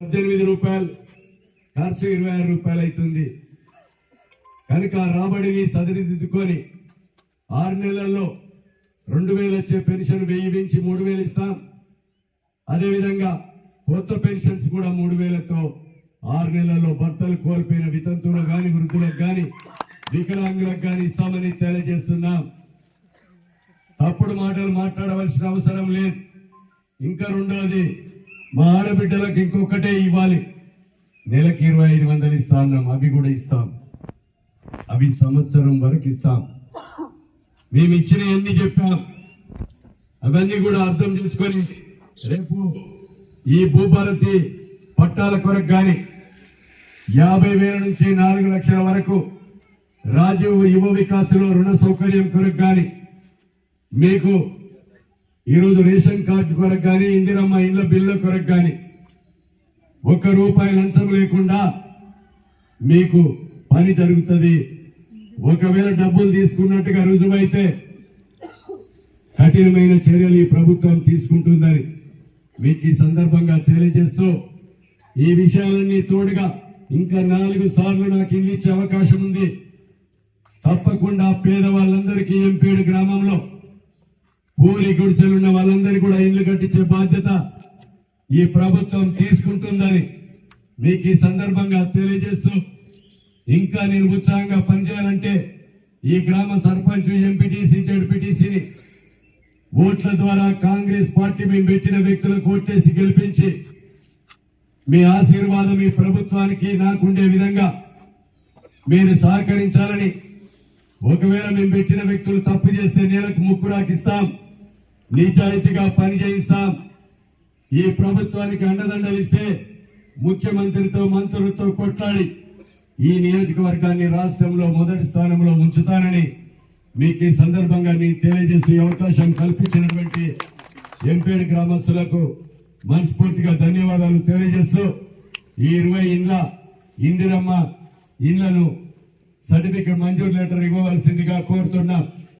పద్దెనిమిది రూపాయలు ఖర్చు ఇరవై ఆరు రూపాయలు అవుతుంది. కనుక రాబడిని సరిదిద్దుకొని ఆరు నెలల్లో రెండు వేలు వచ్చే పెన్షన్ వెయ్యి పెంచి మూడు వేలు ఇస్తాం. అదేవిధంగా కొత్త పెన్షన్స్ కూడా మూడు వేలతో ఆరు నెలల్లో భర్తలు కోల్పోయిన వితంతువులకు కానీ వృద్ధులకు కానీ వికలాంగులకు కానీ ఇస్తామని తెలియజేస్తున్నాం. తప్పుడు మాటలు మాట్లాడవలసిన అవసరం లేదు. ఇంకా రెండోది మా ఆడబిడ్డలకు ఇంకొకటే ఇవ్వాలి. నెలకి ఇరవై ఐదు వందలు ఇస్తా అన్నాం అవి కూడా ఇస్తాం. అవి సంవత్సరం వరకు ఇస్తాం. మేము ఇచ్చిన ఎన్ని చెప్పాం అవన్నీ కూడా అర్థం చేసుకొని రేపు ఈ భూభారతి పట్టాల కొరకు కానీ యాభై వేల నుంచి నాలుగు లక్షల వరకు రాజీవ్ యువ వికాసులో రుణ సౌకర్యం కొరకు కానీ మీకు ఈరోజు రేషన్ కార్డు కొరకు కానీ ఇందిరమ్మ ఇళ్ళ బిల్లు కొరకు కానీ ఒక్క రూపాయి లంచం లేకుండా మీకు పని జరుగుతుంది. ఒకవేళ డబ్బులు తీసుకున్నట్టుగా రుజువైతే కఠినమైన చర్యలు ఈ ప్రభుత్వం తీసుకుంటుందని మీకు ఈ సందర్భంగా తెలియజేస్తూ ఈ విషయాలన్నీ తోడుగా ఇంకా నాలుగు సార్లు నాకు ఇల్లు ఇచ్చే అవకాశం ఉంది. తప్పకుండా పేదవాళ్ళందరికీ ఎంపీడు గ్రామంలో పూరి గుడిసెలు ఉన్న వాళ్ళందరికీ కూడా ఇల్లు కట్టించే బాధ్యత ఈ ప్రభుత్వం తీసుకుంటుందని మీకు ఈ సందర్భంగా తెలియజేస్తూ ఇంకా నేను ఉత్సాహంగా పనిచేయాలంటే ఈ గ్రామ సర్పంచ్ ఎంపీటీసీ జడ్పీటీసీని ఓట్ల ద్వారా కాంగ్రెస్ పార్టీ మేము పెట్టిన వ్యక్తులకు ఓటేసి గెలిపించి మీ ఆశీర్వాదం ఈ ప్రభుత్వానికి నాకుండే విధంగా మీరు సహకరించాలని ఒకవేళ మేము పెట్టిన వ్యక్తులు తప్పు చేస్తే నేలకు ముక్కు రాకిస్తాం నిజాయితీగా పని చేయిస్తాం. ఈ ప్రభుత్వానికి అండదండలు ఇస్తే ముఖ్యమంత్రితో మంత్రులతో కొట్లాడి ఈ నియోజకవర్గాన్ని రాష్ట్రంలో మొదటి స్థానంలో ఉంచుతానని మీకు ఈ సందర్భంగా నేను తెలియజేసే అవకాశం కల్పించినటువంటి ఎంపేడ్ గ్రామస్తులకు మనస్ఫూర్తిగా ధన్యవాదాలు తెలియజేస్తూ ఈ ఇరవై ఇండ్ల ఇందిరమ్మ ఇండ్లను సర్టిఫికెట్ మంజూరు లెటర్ ఇవ్వవలసిందిగా కోరుతున్నాం.